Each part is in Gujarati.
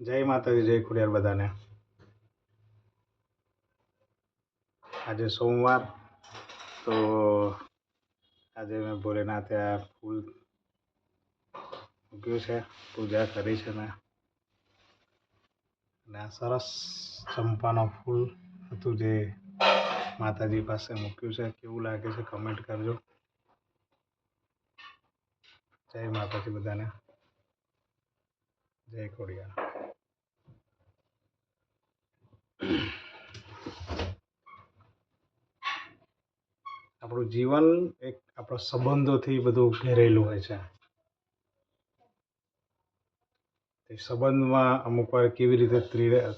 જય માતાજી, જય ખુડિયાર બધાને. આજે સોમવાર, તો આજે મેં ભોલેનાથે આ ફૂલ મૂક્યું છે, પૂજા કરી છે મેં અને આ સરસ ચંપાનું ફૂલ હતું જે માતાજી પાસે મૂક્યું છે. કેવું લાગે છે કમેન્ટ કરજો. જય માતાજી બધાને. જય ખોડિયા આપણું જીવન એક આપણા સંબંધોથી બધું ઘેરેલું હોય છે. તે સંબંધમાં અમુક વાર કેવી રીતે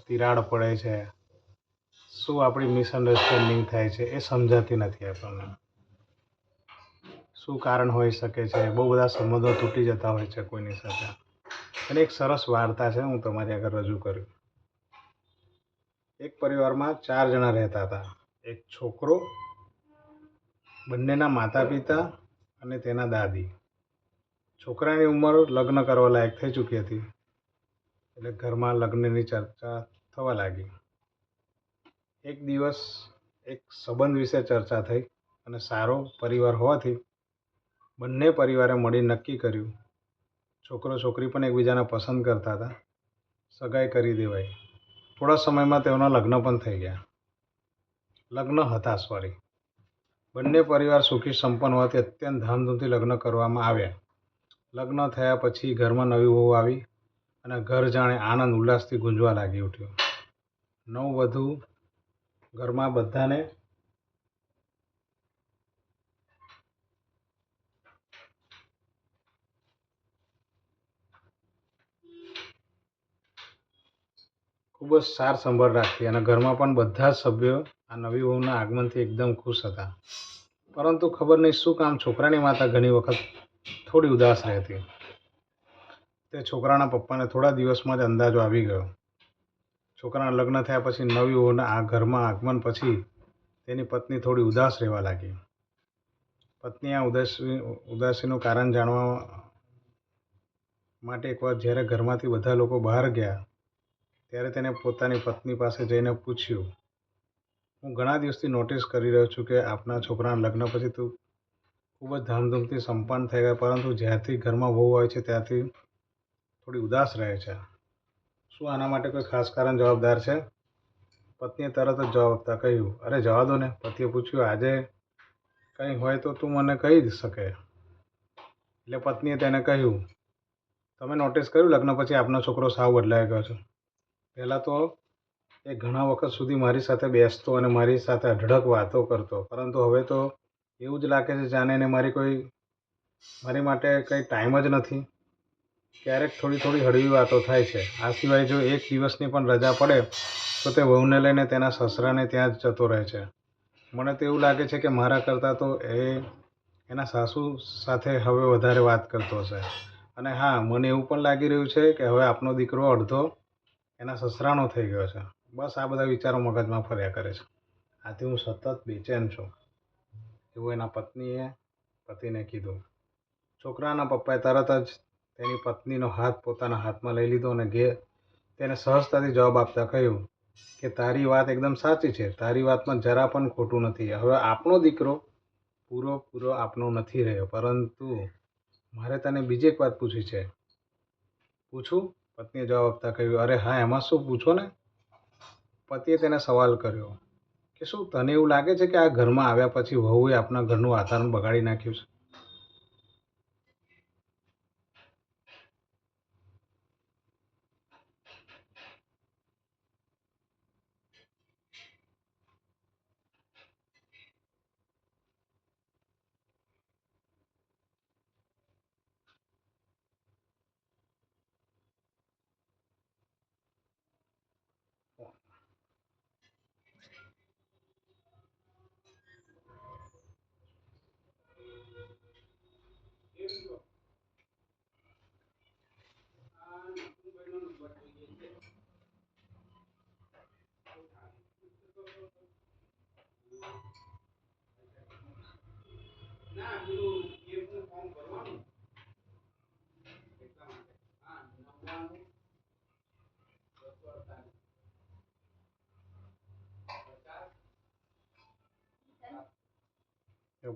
તિરાડ પડે છે, શું આપણી મિસઅન્ડરસ્ટેન્ડિંગ થાય છે, એ સમજાતી નથી આપણને. શું કારણ હોઈ શકે છે, બહુ બધા સંબંધો તૂટી જતા હોય છે કોઈની સાથે. અને એક સરસ વાર્તા છે હું તમારી આગળ રજૂ કર્યું એક પરિવારમાં ચાર જણા રહેતા હતા. એક છોકરો, બંનેના માતા પિતા અને તેના દાદી. છોકરાની ઉંમર લગ્ન કરવા લાયક થઈ ચૂકી હતી. એટલે ઘરમાં લગ્નની ચર્ચા થવા લાગી. એક દિવસ એક સંબંધ વિશે ચર્ચા થઈ અને સારો પરિવાર હોવાથી બંને પરિવારે મળી નક્કી કર્યું છોકરો છોકરી પણ એકબીજાને પસંદ કરતા હતા. સગાઈ કરી દેવાય થોડા સમયમાં તેઓના લગ્ન પણ થઈ ગયા. લગ્ન હતા સોરી બંને પરિવાર સુખી સંપન્ન હોવાથી અત્યંત ધામધૂમથી લગ્ન કરવામાં આવ્યા. લગ્ન થયા પછી ઘરમાં નવી વહુ આવી અને ઘર જાણે આનંદ, ઉલ્લાસથી ગુંજવા લાગી ઉઠ્યું. નવ વધુ ઘરમાં બધાને ખૂબ જ સાર સંભાળ રાખતી અને ઘરમાં પણ બધા જ સભ્યો આ નવી વહુના આગમનથી એકદમ ખુશ હતા. પરંતુ ખબર નહીં શું કામ છોકરાની માતા ઘણી વખત થોડી ઉદાસ રહેતી. તે છોકરાના પપ્પાને થોડા દિવસમાં જ અંદાજો આવી ગયો. છોકરાના લગ્ન થયા પછી નવી વહુના આ ઘરમાં આગમન પછી તેની પત્ની થોડી ઉદાસ રહેવા લાગી. પત્ની આ ઉદાસી, ઉદાસીનું કારણ જાણવા માટે એકવાર જ્યારે ઘરમાંથી બધા લોકો બહાર ગયા ત્યારે તેને પોતાની પત્ની પાસે જઈને પૂછ્યું, હું ઘણા દિવસથી નોટિસ કરી રહ્યો છું કે આપના છોકરાના લગ્ન પછી તું ખૂબ જ ધામધૂમથી સંપન્ન થઈ ગયા, પરંતુ જ્યારથી ઘરમાં વહુ હોય છે ત્યારથી થોડી ઉદાસ રહે છે. શું આના માટે કોઈ ખાસ કારણ જવાબદાર છે? પત્નીએ તરત જ જવાબ આપતા કહ્યું, અરે, જવા દો ને. પતિએ પૂછ્યું, આજે કંઈ હોય તો તું મને કહી જ શકે. એટલે પત્નીએ તેને કહ્યું, તમે નોટિસ કર્યું લગ્ન પછી આપનો છોકરો સાવ બદલાઈ ગયો છે? પહેલાં તો એ ઘણા વખત સુધી મારી સાથે બેસતો અને મારી સાથે અઢળક વાતો કરતો. પરંતુ હવે તો એવું જ લાગે છે જાણે એને મારી કોઈ, મારી માટે કંઈ ટાઈમ જ નથી. ક્યારેક થોડી થોડી હળવી વાતો થાય છે. આ સિવાય જો એક દિવસની પણ રજા પડે, તો તે વહુને લઈને તેના સસરાને ત્યાં જ જતો રહે છે. મને તો એવું લાગે છે કે મારા કરતાં તો એ, એના સાસુ સાથે હવે વધારે વાત કરતો હશે. અને હા, મને એવું પણ લાગી રહ્યું છે કે હવે આપનો દીકરો અડધો એના સસરાનો થઈ ગયો છે. બસ આ બધા વિચારો મગજમાં ફર્યા કરે છે. આથી હું સતત બેચેન છું. એવું એના પત્નીએ પતિને કીધું. છોકરાના પપ્પાએ તરત જ તેની પત્નીનો હાથ પોતાના હાથમાં લઈ લીધો અને ઘે તેને સહજતાથી જવાબ આપતા કહ્યું કે તારી વાત એકદમ સાચી છે. તારી વાતમાં જરા પણ ખોટું નથી. હવે આપણો દીકરો પૂરો પૂરો આપનો નથી રહ્યો. પરંતુ મારે તને બીજી એક વાત પૂછી છે. પૂછું? પત્નીએ જવાબ આપતા કહ્યું, અરે હા, એમાં શું પૂછો ને? પતિએ તેને સવાલ કર્યો કે શું તને એવું લાગે છે કે આ ઘરમાં આવ્યા પછી વહુએ આપણા ઘરનું વાતાવરણ બગાડી નાખ્યું છે?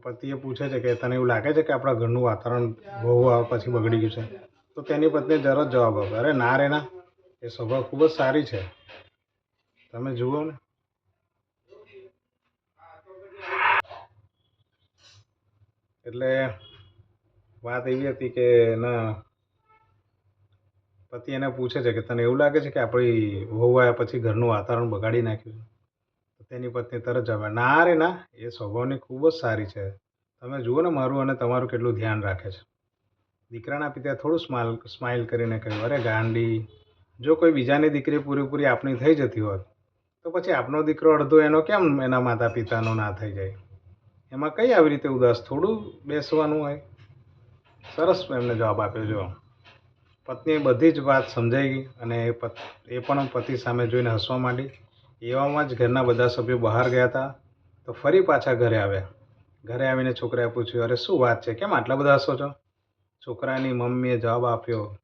પતિ એ પૂછે છે કે તને એવું લાગે છે કે આપણા ઘરનું વાતાવરણ બહુ પછી બગડી ગયું છે? તો તેની પત્ની જરા જવાબ આપે. અરે ના રે ના, એ સ્વભાવ ખૂબ જ સારી છે. તમે જુઓ ને. એટલે વાત એવી હતી કે એના પતિ એને પૂછે છે કે તને એવું લાગે છે કે આપણી વહુ આવ્યા પછી ઘરનું વાતાવરણ બગાડી નાખ્યું તેની પત્ની તરત જવાબ, ના રે ના, એ સ્વભાવની ખૂબ જ સારી છે. તમે જુઓ ને મારું અને તમારું કેટલું ધ્યાન રાખે છે. દીકરાના પિતાએ થોડું સ્માઇલ સ્માઇલ કરીને કહ્યું, અરે ગાંડી, જો કોઈ બીજાની દીકરી પૂરેપૂરી આપણી થઈ જતી હોત, તો પછી આપનો દીકરો અડધો એનો કેમ એના માતા પિતાનો ના થઈ જાય? એમાં કઈ આવી રીતે ઉદાસ? થોડું બેસવાનું હોય. સરસ એમને જવાબ આપ્યો, જો. પત્નીએ બધી જ વાત સમજાઈ ગઈ અને એ પત, એ પણ પતિ સામે જોઈને હસવા માંડી. એવામાં જ ઘરના બધા સભ્યો બહાર ગયા હતા. તો ફરી પાછા ઘરે આવ્યા. ઘરે આવીને છોકરાએ પૂછ્યું, અરે, શું વાત છે? કેમ આટલા બધા હસો છો? છોકરાની મમ્મીએ જવાબ આપ્યો,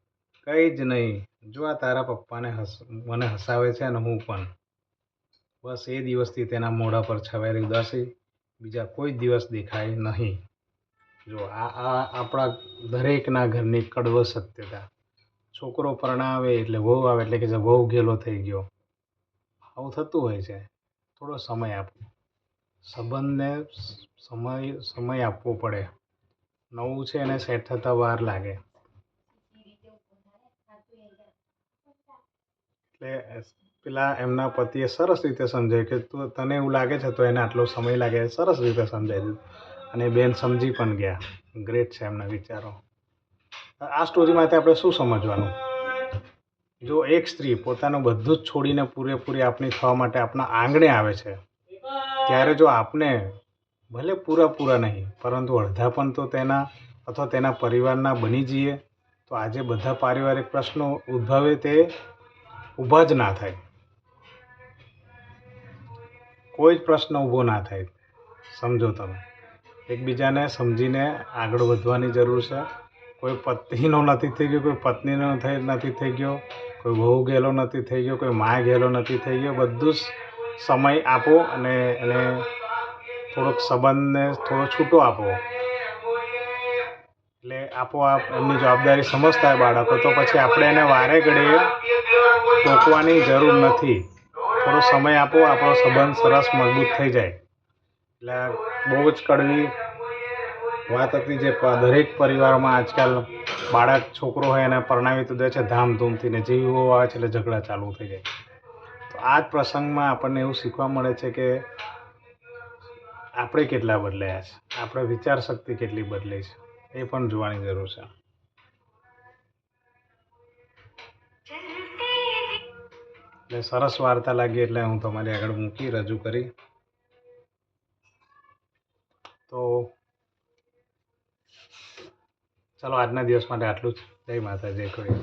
કંઈ જ નહીં. જો આ તારા પપ્પાને હસ, મને હસાવે છે અને હું પણ. બસ એ દિવસથી તેના મોઢા પર છવાયેલી ઉદાસી બીજા કોઈ દિવસ દેખાય નહીં. જો આ આ આપણા દરેકના ઘરની કડવ સત્યતા. છોકરો પરણાવે એટલે વહુ આવે એટલે કે જે વહુ ગેલો થઈ ગયો. આવું થતું હોય છે. થોડો સમય આપો. સંબંધને સમય સમય આપવો પડે. નવું છે એને સેટ થતાં વાર લાગે. એટલે પેલા એમના પતિએ સરસ રીતે સમજાવ્યું કે તું, તને એવું લાગે છે તો એને આટલો સમય લાગે, સરસ રીતે સમજાવી દીધું. અને બેન સમજી પણ ગયા. ગ્રેટ છે એમના વિચારો. આ સ્ટોરીમાંથી આપણે શું સમજવાનું? જો એક સ્ત્રી પોતાનું બધું જ છોડીને પૂરેપૂરી આપણી થવા માટે આપણા આંગણે આવે છે, ત્યારે જો આપને ભલે પૂરાપૂરા પૂરા નહીં, પરંતુ અડધા પણ તો તેના અથવા તેના પરિવારના બની જઈએ, તો આજે બધા પારિવારિક પ્રશ્નો ઉદ્ભવે તે ઊભા જ ના થાય. કોઈ જ પ્રશ્ન ઊભો ના થાય. સમજો તમે. એકબીજાને સમજીને આગળ વધવાની જરૂર છે. કોઈ પત્નીનો નથી થઈ ગયો, કોઈ પત્નીનો થઈ, નથી થઈ ગયો, કોઈ વહુ ગયેલો નથી થઈ ગયો, કોઈ મા ગયેલો નથી થઈ ગયો. બધું જ સમય આપો અને એને થોડોક સંબંધને થોડો છૂટો આપો. એટલે આપોઆપ એમની જવાબદારી સમજતા હોય બાળકો, તો પછી આપણે એને વારે ઘડીએ ટોકવાની જરૂર નથી. થોડો સમય આપો, આપણો સંબંધ સરસ મજબૂત થઈ જાય. એટલે બહુ જ કડવી વાત હતી જે દરેક પરિવારમાં આજકાલ બાળક, છોકરો હોય એને પરણાવી તો દે છે ધામધૂમથી ને જેવી વહુ આવે છે એટલે ઝઘડા ચાલુ થઈ જાય. તો આ જ પ્રસંગમાં આપણને એવું શીખવા મળે છે કે આપણે કેટલા બદલાયા છે, આપણે વિચાર શક્તિ કેટલી બદલાઈ છે, એ પણ જોવાની જરૂર છે. એટલે સરસ વાર્તા લાગી એટલે હું તમારી આગળ મૂકી રજૂ કરી. તો ચાલો આજના દિવસ માટે આટલું જ. જય માતાજી, કોઈ